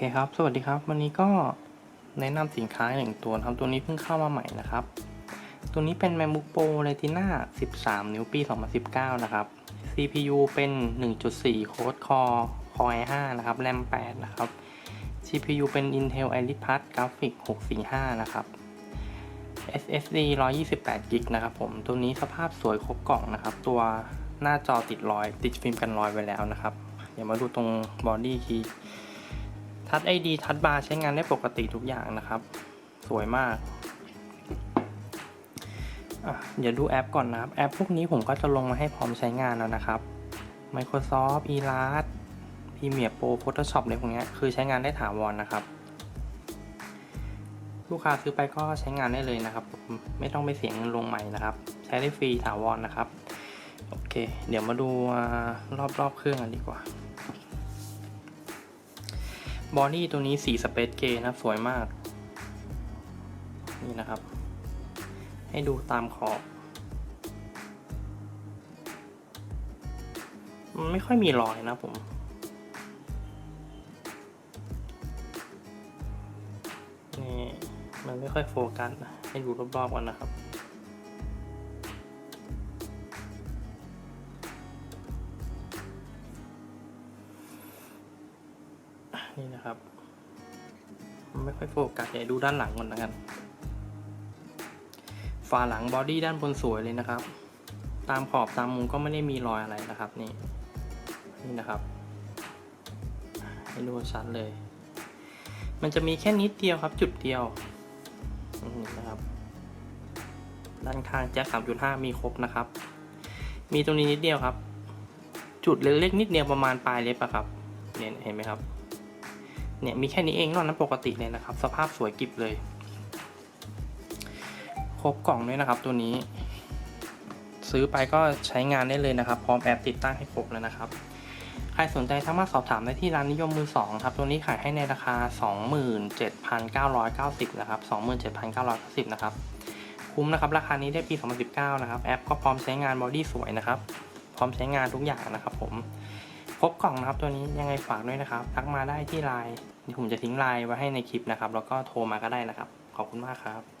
เคครับ สวัสดีครับ วันนี้ก็แนะนำสินค้าหนึ่งตัวครับ ตัวนี้เพิ่งเข้ามาใหม่นะครับ ตัวนี้เป็น MacBook Pro Retina 13 นิ้วปี 2019 นะครับ CPU เป็น 1.4 Quad Core Core i5 นะครับ RAM 8 นะครับ CPU เป็น Intel Iris Plus Graphics 645 นะครับ SSD 128 g b นะครับผม ตัวนี้สภาพสวยครบกล่องนะครับ ตัวหน้าจอติดรอย ติดฟิล์มกันรอยไว้แล้วนะครับ เดี๋ยวมาดูตรงบอดี้คี ทัชไอดีทัชบาร์ใช้งานได้ปกติทุกอย่างนะครับ สวยมาก เดี๋ยวดูแอปก่อนนะครับ แอปพวกนี้ผมก็จะลงมาให้พร้อมใช้งานแล้วนะครับ Microsoft Illustrator Premiere Pro Photoshop อะไรพวกนี้คือใช้งานได้ถาวรนะครับ ลูกค้าซื้อไปก็ใช้งานได้เลยนะครับ ไม่ต้องไปเสียเงินลงใหม่นะครับ ใช้ได้ฟรีถาวรนะครับ โอเค เดี๋ยวมาดูรอบๆเครื่องกันดีกว่า บอดี้ตัวนี้สีสเปซเกย์นะสวยมาก นี่นะครับ ให้ดูตามขอบ มันไม่ค่อยมีรอยนะผม นี่ มันไม่ค่อยโฟกัส ให้ดูรอบๆกันนะครับ นี่นะครับมันไม่ค่อยโฟกัสเดี๋ยวดูด้านหลังก่อนนะกันฝาหลังบอดี้ด้านบนสวยเลยนะครับ ตามขอบตามมุมก็ไม่ได้มีรอยอะไรนะครับนี่นี่นะครับให้ดูชัดเลย มันจะมีแค่นิดเดียวครับ จุดเดียวนี่นะครับด้านข้างแจ็ค3.5 มีครบนะครับ มีตรงนี้นิดเดียวครับ จุดเล็กๆนิดเดียวประมาณปลายเล็บอะครับเนี่ยเห็นไหมครับ เนี่ยมีแค่นี้เองนอกนั้นปกติเลยนะครับ สภาพสวยกิบเลย ครบกล่องด้วยนะครับตัวนี้ ซื้อไปก็ใช้งานได้เลยนะครับ พร้อมแอปติดตั้งให้ครบแล้วนะครับ ใครสนใจสามารถสอบถามได้ที่ร้านนิยมมือสองครับ ตัวนี้ขายให้ในราคา 27,990นะครับ27,990นะครับคุ้มนะครับราคานี้ได้ปี 2019นะครับแอปก็พร้อมใช้งานบอดี้สวยนะครับพร้อมใช้งานทุกอย่างนะครับผม พบกล่องนะครับตัวนี้ยังไงฝากด้วยนะครับ ทักมาได้ที่ไลน์ผมจะทิ้งไลน์ไว้ให้ในคลิปนะครับ แล้วก็โทรมาก็ได้นะครับ ขอบคุณมากครับ